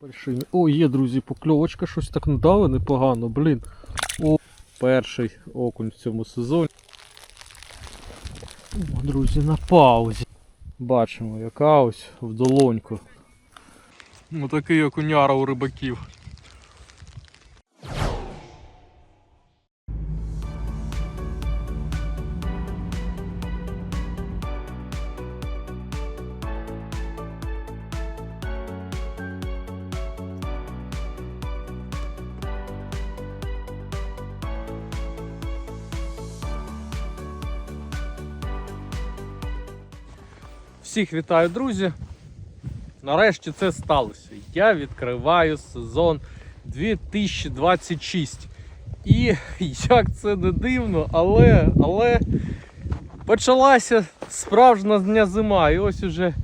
Большими. О, є, друзі, покльовочка, щось так надали непогано, блін. О, перший окунь в цьому сезоні. О, друзі, на паузі. Бачимо, яка ось в долоньку. Такий окуняра у рибаків. Всіх вітаю, друзі. Нарешті це сталося. Я відкриваю сезон 2026. І як це не дивно, але, але почалася справжня зима. І ось уже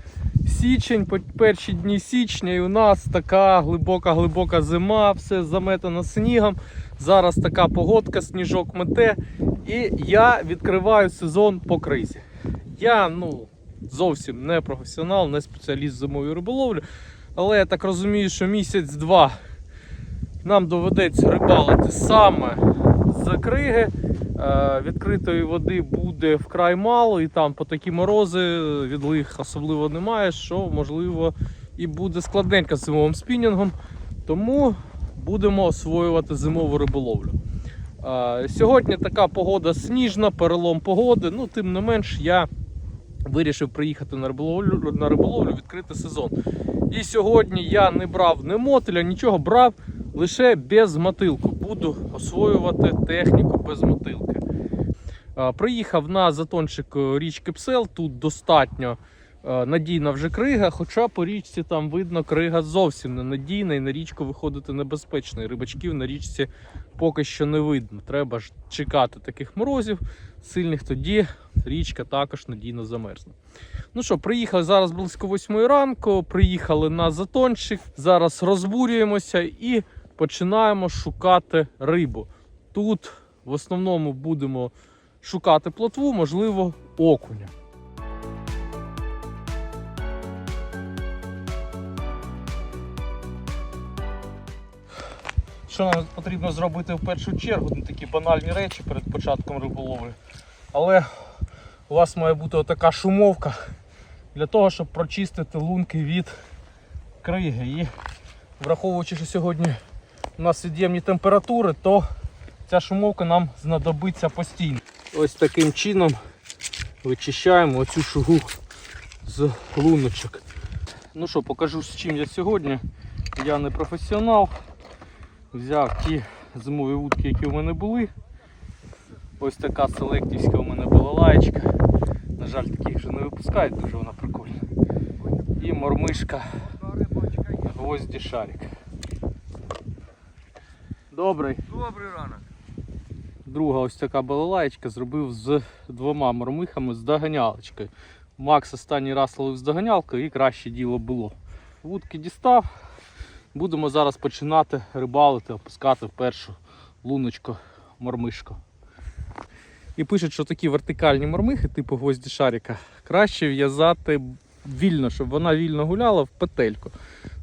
січень, перші дні січня, і у нас така глибока-глибока зима, все заметено снігом. Зараз така погодка, сніжок мете. І я відкриваю сезон по кризі. Я, ну, зовсім не професіонал, не спеціаліст зимової риболовлі. Але я так розумію, що місяць-два нам доведеться рибалити саме з криги. Е, Відкритої води буде вкрай мало, і там по такі морози відлих особливо немає, що можливо і буде складненько з зимовим спінінгом. Тому будемо освоювати зимову риболовлю. Е, Сьогодні така погода сніжна, перелом погоди. Ну, тим не менш, я вирішив приїхати на риболовлю, на риболовлю відкрити сезон. І сьогодні я не брав ні мотиля, нічого брав лише без мотилку. Буду освоювати техніку без мотилки. Приїхав на затончик е, річки Псел. Тут достатньо е, надійна вже крига, хоча по річці там видно, крига зовсім не надійна і на річку виходити небезпечно. І рибачків на річці поки що не видно. Треба ж чекати таких морозів сильних, тоді річка також надійно замерзне. Ну що, приїхали зараз близько 8 ранку, приїхали на затончик. Зараз розбурюємося і починаємо шукати рибу. Тут в основному будемо шукати плотву, можливо, окуня. Що нам потрібно зробити в першу чергу? Ну, такі банальні речі перед початком риболовлі. Але у вас має бути отака шумовка для того, щоб прочистити лунки від криги. І враховуючи, що сьогодні у нас від'ємні температури, то ця шумовка нам знадобиться постійно. Ось таким чином вичищаємо оцю шугу з луночок. Ну що, покажу з чим я сьогодні. Я не професіонал. Взяв ті зимові вудки, які у мене були. Ось така селектівська у мене була лаєчка. На жаль, таких вже не випускають, дуже вона прикольна. І мормишка гвозді шарик. Добрий. Добрий ранок. Друга ось така балалаєчка зробив з двома мормихами з доганялочкою. Макс останній раз ловив з доганялкою і краще діло було. Вудки дістав. Будемо зараз починати рибалити, опускати в першу луночку мормишку. І пишуть, що такі вертикальні мормихи, типу гвозді шарика, краще в'язати вільно, щоб вона вільно гуляла в петельку.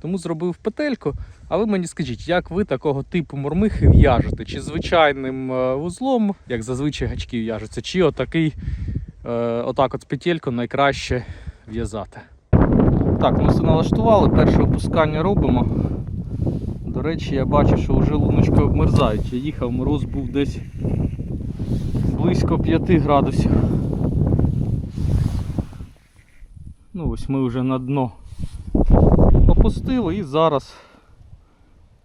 Тому зробив петельку. А ви мені скажіть, як ви такого типу мормихи в'яжете? Чи звичайним е, вузлом, як зазвичай гачки в'яжуться, чи отакий, е, отак от петельку найкраще в'язати? Так, ми все налаштували, перше опускання робимо. До речі, я бачу, що вже луночки обмерзають. Я їхав, мороз був десь близько 5 градусів. Ну ось ми вже на дно опустили і зараз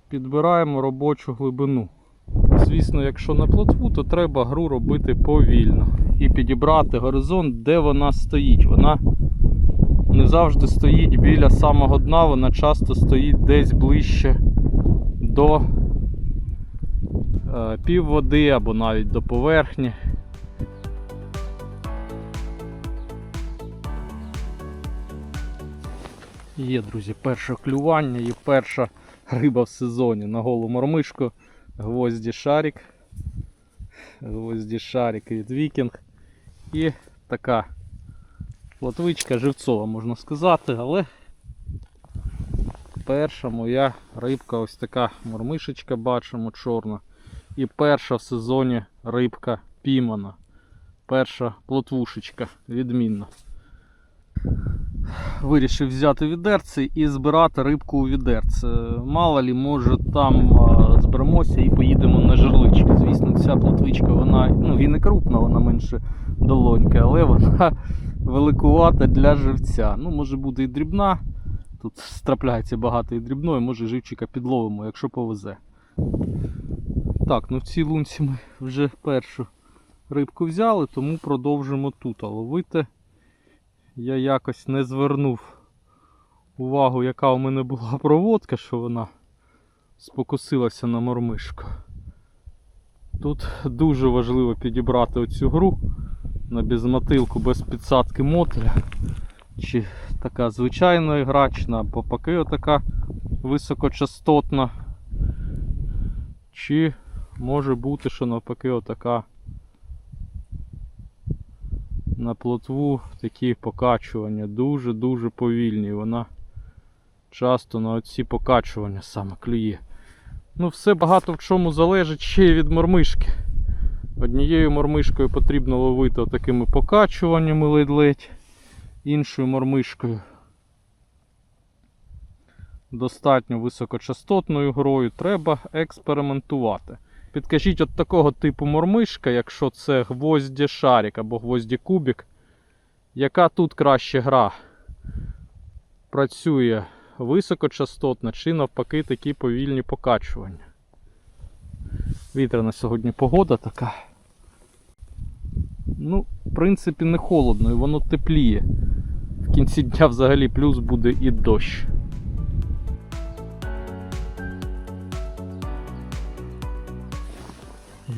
підбираємо робочу глибину. Звісно, якщо на плотву, то треба гру робити повільно і підібрати горизонт, де вона стоїть. Вона не завжди стоїть біля самого дна, вона часто стоїть десь ближче до е, півводи або навіть до поверхні. Є, друзі, перше клювання і перша риба в сезоні на голу мормишку. Гвозді шарик. Гвозді шарик від вікінг. І така плотвичка живцова, можна сказати, але перша моя рибка, ось така мормишечка бачимо чорна. І перша в сезоні рибка піймана. Перша плотвушечка, відмінна. Вирішив взяти відерце і збирати рибку у відерце. Мало лі, може там зберемося і поїдемо на жерлички. Звісно, ця плотвичка, вона ну, і не крупна, вона менше долоньки, але вона великувата для живця. Ну, може буде і дрібна. Тут трапляється багато і дрібної, може живчика підловимо, якщо повезе. Так, ну в цій лунці ми вже першу рибку взяли, тому продовжимо тут ловити. Я якось не звернув увагу, яка у мене була проводка, що вона спокусилася на мормишку. Тут дуже важливо підібрати оцю гру на безмотилку без підсадки мотиля. Чи така звичайна грачна, або поки отака високочастотна. Чи може бути, що навпаки отака на плотву такі покачування дуже-дуже повільні. Вона часто на оці покачування саме клює. Ну, все багато в чому залежить ще й від мормишки. Однією мормишкою потрібно ловити такими покачуваннями ледь-ледь, іншою мормишкою достатньо високочастотною грою треба експериментувати. Підкажіть от такого типу мормишка, якщо це гвозді шарик або гвозді кубік, яка тут краще гра? Працює високочастотно чи навпаки такі повільні покачування. Вітряна сьогодні погода така. Ну, в принципі, не холодно і воно тепліє. В кінці дня взагалі плюс буде і дощ.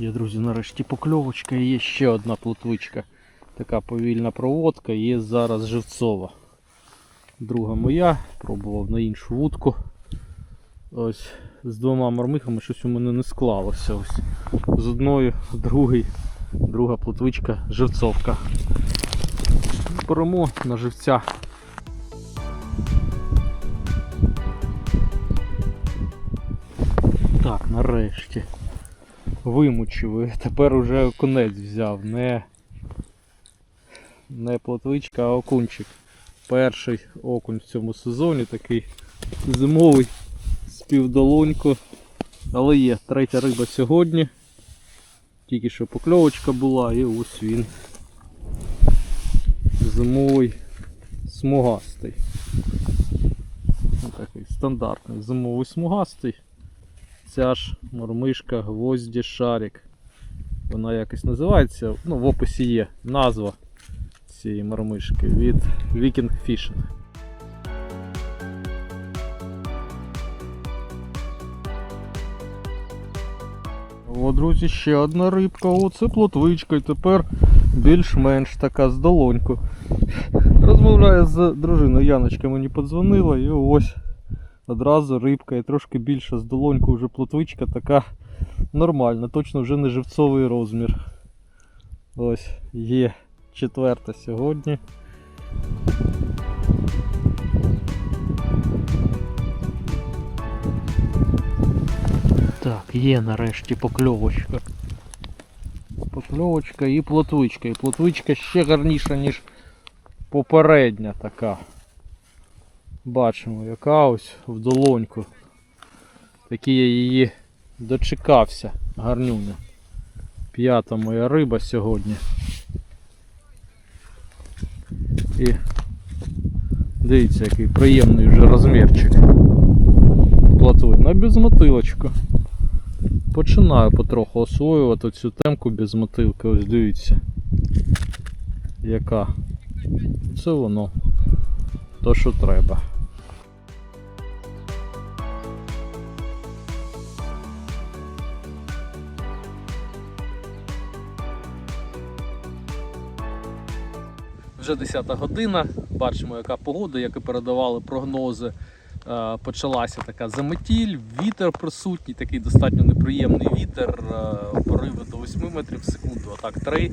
Є, друзі, нарешті покльовочка і є ще одна плотвичка. Така повільна проводка, є зараз живцова. Друга моя, пробував на іншу вудку. Ось з двома мормихами щось у мене не склалося. Ось З одною, другий, друга плотвичка живцовка. Беремо на живця. Так, нарешті вимучив. Тепер уже конець взяв. Не, не плотвичка, а окунчик. Перший окунь в цьому сезоні такий зимовий з півдолоньку. Але є третя риба сьогодні. Тільки що покльовочка була і ось він. Зимовий смугастий. Такий стандартний зимовий смугастий ця ж мормишка гвозді шарик. Вона якось називається, ну в описі є назва цієї мормишки від Viking Fishing. О, друзі, ще одна рибка, оце плотвичка і тепер більш-менш така з долоньку. Розмовляю з дружиною, Яночка мені подзвонила і ось одразу рибка і трошки більша з долоньку вже плотвичка така нормальна, точно вже не живцовий розмір. Ось є четверта сьогодні. Так, є нарешті покльовочка. Покльовочка і плотвичка. І плотвичка ще гарніша, ніж попередня така. Бачимо, яка ось в долоньку. Такий я її дочекався, гарнюня. П'ята моя риба сьогодні. І дивіться, який приємний вже розмірчик. Платви на безмотилочку. Починаю потроху освоювати цю темку без мотилки. Ось дивіться. Яка. Це воно. То, що треба. Вже 10 година, бачимо, яка погода, як і передавали прогнози. Е, Почалася така заметіль, вітер присутній, такий достатньо неприємний вітер, е, пориви до 8 метрів в секунду, а так 3,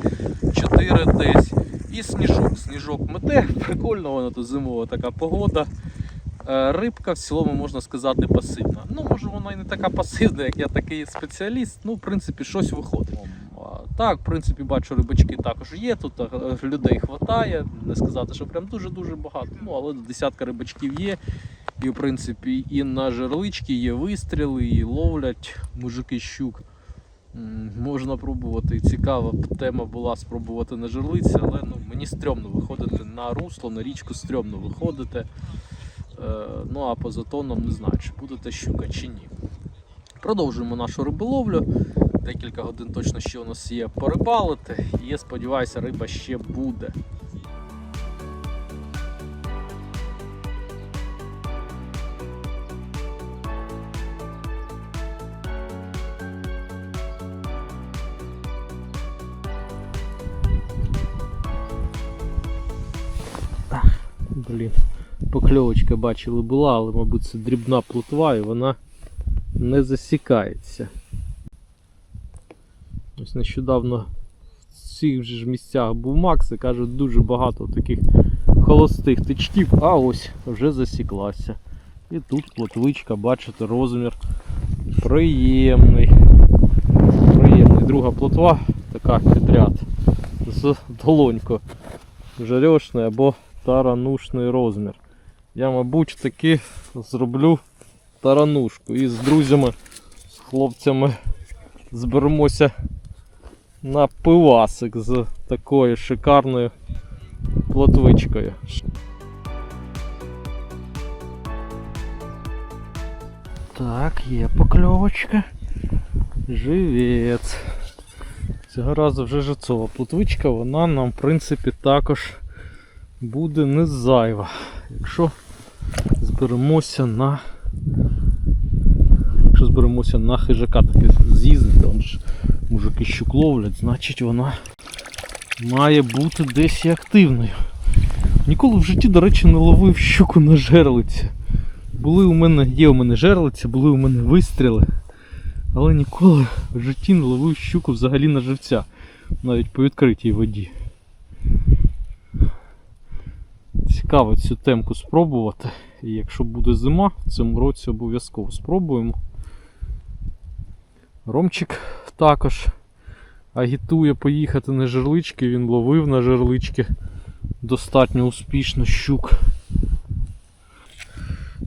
4 десь. І сніжок. Сніжок мете, прикольно, вона тут зимова така погода. Е, Рибка в цілому можна сказати пасивна. Ну, може, вона і не така пасивна, як я такий спеціаліст. Ну, в принципі, щось виходить. Так, в принципі, бачу, рибачки також є. Тут е, людей вистачає. Не сказати, що прям дуже-дуже багато. Ну, але десятка рибачків є. І, в принципі, і на жерлички є вистріли, і ловлять мужики щук. Можна пробувати. Цікава тема була спробувати на жерлиці, але ну, мені стрьомно виходити на русло, на річку стрьомно виходити. Е, ну а по затонам не знаю, чи будете щука чи ні. Продовжуємо нашу риболовлю. Декілька годин точно ще у нас є порибалити. І я сподіваюся, риба ще буде. Блін, покльовочка бачили була, але, мабуть, це дрібна плотва і вона не засікається. Ось нещодавно в цих же ж місцях був Макс і кажуть, дуже багато таких холостих тичків, а ось вже засіклася. І тут плотвичка, бачите, розмір приємний. Приємний. Друга плотва, така підряд з долонько. Жарешний або таранушний розмір. Я, мабуть, таки зроблю таранушку. І з друзями, з хлопцями зберемося на пивасик з такою шикарною плотвичкою. Так, є покльовочка. Живець. Цього разу вже жицова плотвичка, вона нам, в принципі, також буде не зайва. Якщо зберемося на. Якщо зберемося на хижака таки з'їздити, мужики щук ловлять, значить вона має бути десь і активною. Ніколи в житті, до речі, не ловив щуку на жерлиці. Були у мене, є у мене жерлиці, були у мене вистріли, але ніколи в житті не ловив щуку взагалі на живця, навіть по відкритій воді. Цікаво цю темку спробувати. І якщо буде зима, в цьому році обов'язково спробуємо. Ромчик також агітує поїхати на жерлички, він ловив на жерлички достатньо успішно щук.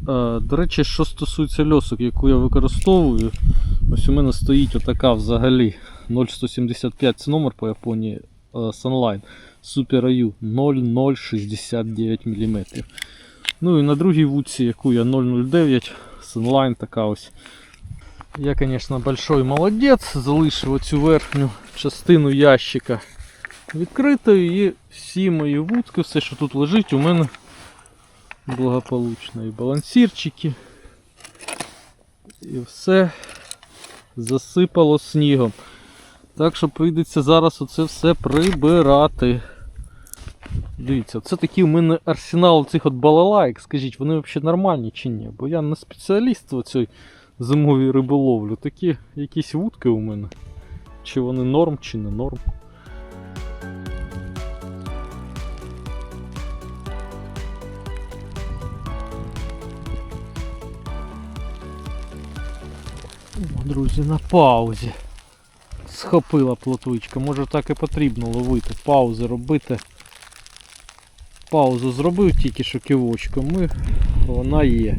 Е, До речі, що стосується льосок, яку я використовую, ось у мене стоїть отака взагалі 0175 це номер по Японії е, Sunline Super AU 0069 мм. Ну і на другій вудці, яку я 009 Sunline така ось. Я, звісно, большой молодець, залишив оцю верхню частину ящика відкритою і всі мої вудки, все, що тут лежить, у мене благополучно. І балансірчики. І все засипало снігом. Так що прийдеться зараз оце все прибирати. Дивіться, це такий у мене арсенал цих от балалайк. Скажіть, вони взагалі нормальні чи ні? Бо я не спеціаліст в цій зимовій риболовлі. Такі якісь вудки у мене. Чи вони норм, чи не норм. Друзі, на паузі. Схопила плотвичка. Може так і потрібно ловити. Паузи робити. Паузу зробив тільки що кивочком і вона є.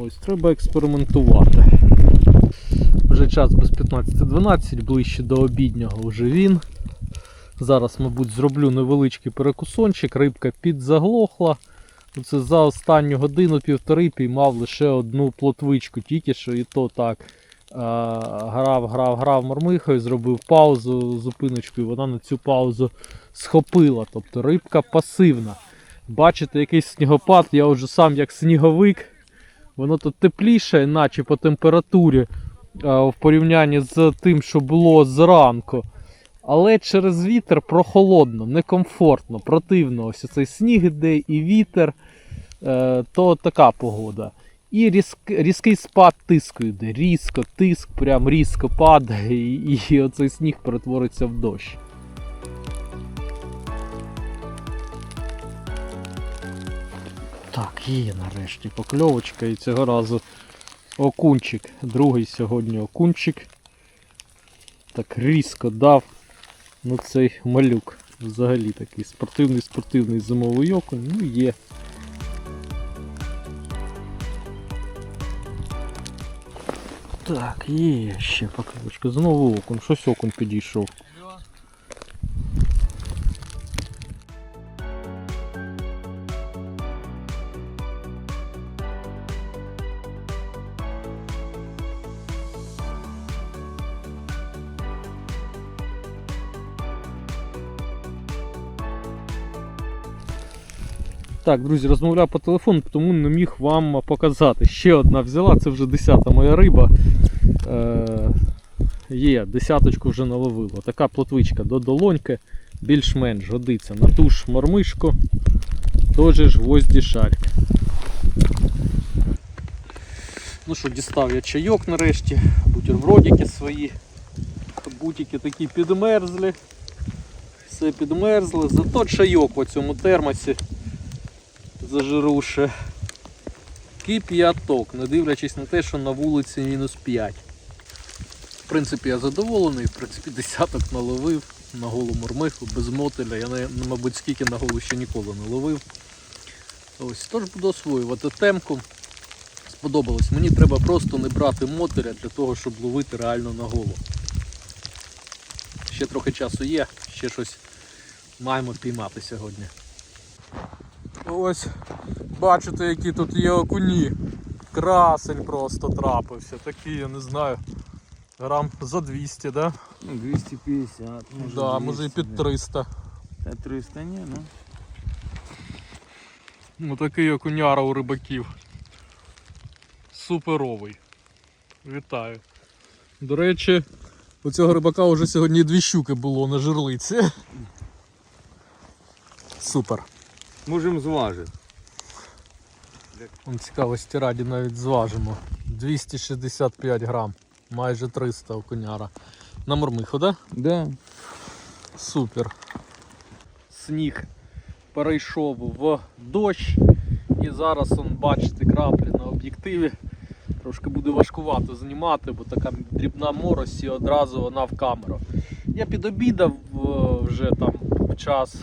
Ось треба експериментувати. Вже час без 15.12, ближче до обіднього вже він. Зараз, мабуть, зроблю невеличкий перекусончик, рибка підзаглохла. Оце за останню годину-півтори піймав лише одну плотвичку, тільки що і то так. Грав, грав, грав мормихою, зробив паузу, зупиночку, і вона на цю паузу схопила. Тобто рибка пасивна. Бачите, якийсь снігопад, я вже сам як сніговик. Воно тут тепліше, наче по температурі в порівнянні з тим, що було зранку. Але через вітер прохолодно, некомфортно, противно. Ось цей сніг іде і вітер, е, то така погода. І різк, різкий спад тиску йде. Різко, тиск, прям різко падає, і, і оцей сніг перетвориться в дощ. Так, є нарешті покльовочка і цього разу окунчик. Другий сьогодні окунчик. Так різко дав. Ну цей малюк. Взагалі такий спортивний спортивний зимовий окунь. Ну є. Так, є ще покльовочка. Знову окунь. Щось окунь підійшов. Так, друзі, розмовляв по телефону, тому не міг вам показати. Ще одна взяла, це вже десята моя риба. Е, є, десяточку вже наловила. Така плотвичка до долоньки, більш-менш годиться на ту ж мормишку, же ж гвозді шарик. Ну що, дістав я чайок нарешті, бутербродики свої. Бутики такі підмерзли. Все підмерзли. Зато чайок в цьому термосі зажируше. Кип'яток, не дивлячись на те, що на вулиці мінус 5. В принципі, я задоволений, в принципі, десяток наловив на голу мормиху, без мотеля. Я, мабуть, скільки на голу ще ніколи не ловив. Ось, тож буду освоювати темку. Сподобалось. Мені треба просто не брати мотеля для того, щоб ловити реально на голу. Ще трохи часу є, ще щось маємо піймати сьогодні. Ось бачите, які тут є окуні. Красень просто трапився. Такий, я не знаю. Грам за 200, да? Ну, 250, може, да, може і під 300. Та 300 ні, ну. Ну такий окуняра у рибаків. Суперовий. Вітаю. До речі, у цього рибака вже сьогодні дві щуки було на жерлиці. Супер. Можемо зважити. Вон цікавості раді навіть зважимо. 265 грам, майже 300 окуняра. На мормиху, да? Да. Супер. Сніг перейшов в дощ. І зараз он, бачите краплі на об'єктиві. Трошки буде важкувато знімати, бо така дрібна морось і одразу вона в камеру. Я підобідав е, вже там час,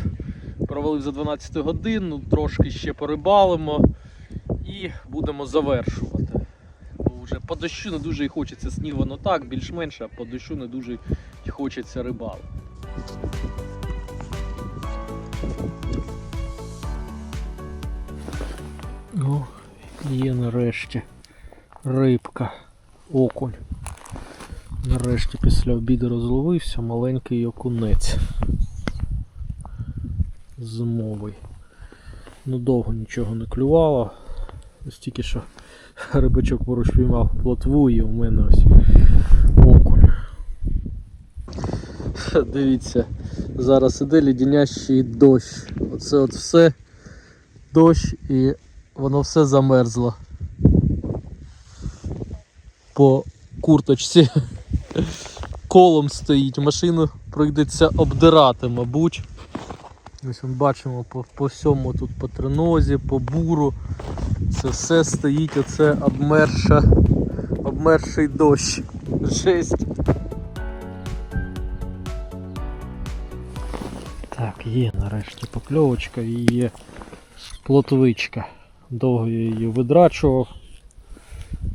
провалив за 12 годин, ну, трошки ще порибалимо і будемо завершувати. Бо вже по дощу не дуже і хочеться сніг, воно так, більш-менш, а по дощу не дуже і хочеться рибалити. О, є нарешті рибка, окунь. Нарешті після обіду розловився маленький окунець. Зимовий. Ну довго нічого не клювало. Ось тільки що рибачок поруч піймав плотву і у мене ось окунь. Дивіться, зараз іде лідянящий дощ. Оце от все дощ і воно все замерзло. По курточці колом стоїть, машину прийдеться обдирати, мабуть. Ось ми бачимо по, по всьому тут по тренозі, по буру. Це все стоїть оце обмерша, обмерший дощ. Жесть. Так, є нарешті покльовочка і є плотвичка. Довго я її видрачував,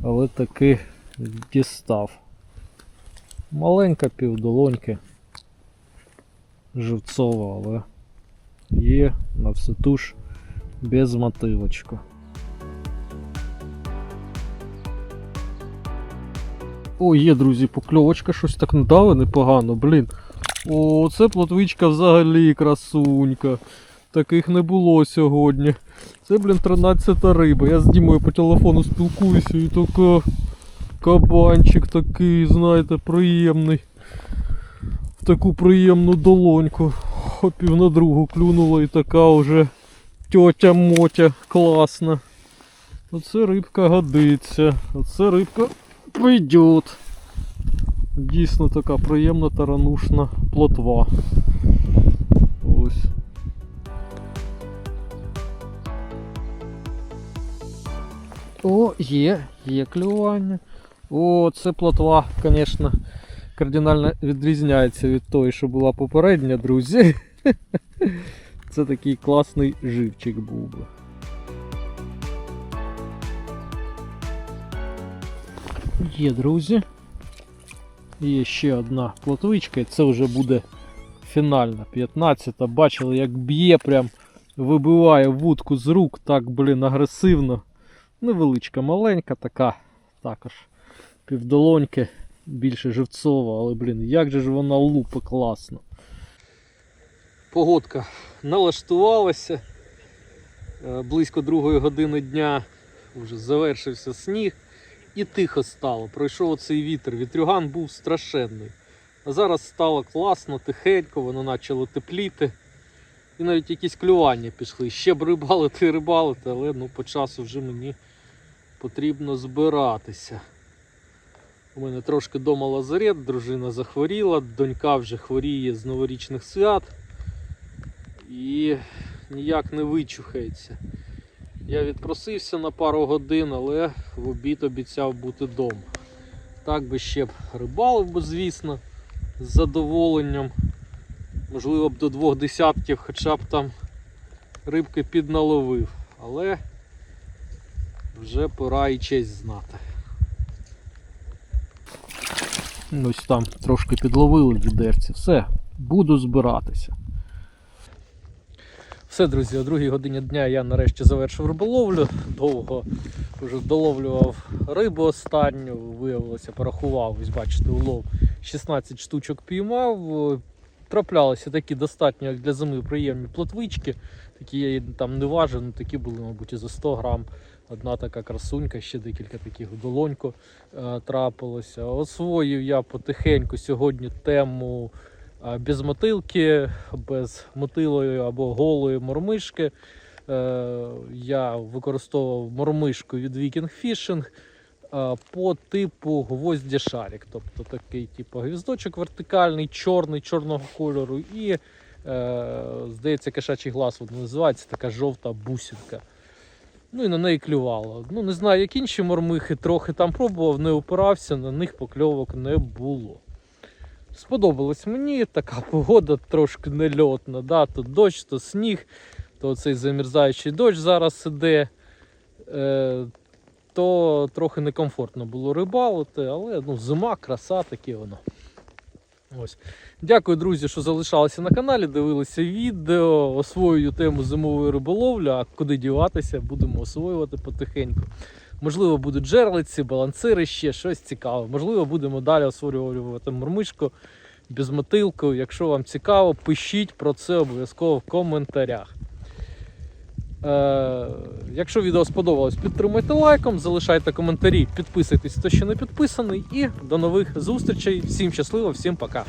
але таки дістав. Маленька півдолоньки. Живцова, але є на ту ж без мотивочку. О, є, друзі, покльовочка, щось так не дали непогано, блін. О, це плотвичка взагалі красунька. Таких не було сьогодні. Це, блін, 13 риба. Я з Дімою по телефону спілкуюся і така кабанчик такий, знаєте, приємний. В таку приємну долоньку. Хопів на другу клюнула і така вже тьотя Мотя класна. Оце рибка годиться. Оце рибка пойдет. Дійсно така приємна таранушна плотва. Ось. О, є, є клювання. О, це плотва, звісно, кардинально відрізняється від тої, що була попередня, друзі. Це такий класний живчик був би. Є, друзі. Є ще одна плотвичка, і це вже буде фінальна 15-та. Бачили, як б'є, прям вибиває вудку з рук, так, блін, агресивно. Невеличка, маленька така, також півдолоньки, більше живцова, але, блін, як же ж вона лупа класно. Погодка налаштувалася. Е, Близько другої години дня вже завершився сніг і тихо стало. Пройшов оцей вітер. Вітрюган був страшенний. А зараз стало класно, тихенько, воно почало тепліти. І навіть якісь клювання пішли. Ще б рибалити і рибалити, але ну, по часу вже мені потрібно збиратися. У мене трошки дома лазарет, дружина захворіла, донька вже хворіє з новорічних свят і ніяк не вичухається. Я відпросився на пару годин, але в обід обіцяв бути вдома. Так би ще б рибалив звісно, з задоволенням. Можливо б до двох десятків хоча б там рибки підналовив. Але вже пора і честь знати. Ось там трошки підловили відерці. Все, буду збиратися. Все, друзі, о другій годині дня я нарешті завершив риболовлю. Довго вже доловлював рибу останню, виявилося, порахував. Ось бачите, улов 16 штучок піймав. Траплялися такі достатньо як для зими приємні плотвички. Такі я там не важив, ну такі були, мабуть, і за 100 грам. Одна така красунька, ще декілька таких в долоньку е, трапилося. Освоїв я потихеньку сьогодні тему без мотилки, без мотилої або голої мормишки. Е, я використовував мормишку від Viking Fishing по типу гвоздя шарик. Тобто такий типу гвіздочок вертикальний, чорний, чорного кольору, і, е, здається, кошачий глаз називається, така жовта бусинка. Ну і на неї клювало. Ну, не знаю, як інші мормихи, трохи там пробував, не опирався, на них покльовок не було. Сподобалось мені така погода трошки нельотна. Да? То дощ, то сніг, то цей замерзаючий дощ зараз іде. Е, то трохи некомфортно було рибалити, але ну, зима, краса, таке воно. Ось. Дякую, друзі, що залишалися на каналі, дивилися відео, освоюю тему зимової риболовлі, а куди діватися, будемо освоювати потихеньку. Можливо, будуть джерлиці, балансири ще, щось цікаве. Можливо, будемо далі освоювати без мотилку. Якщо вам цікаво, пишіть про це обов'язково в коментарях. Е, якщо відео сподобалось, підтримайте лайком, залишайте коментарі, підписуйтесь, хто ще не підписаний. І до нових зустрічей. Всім щасливо, всім пока.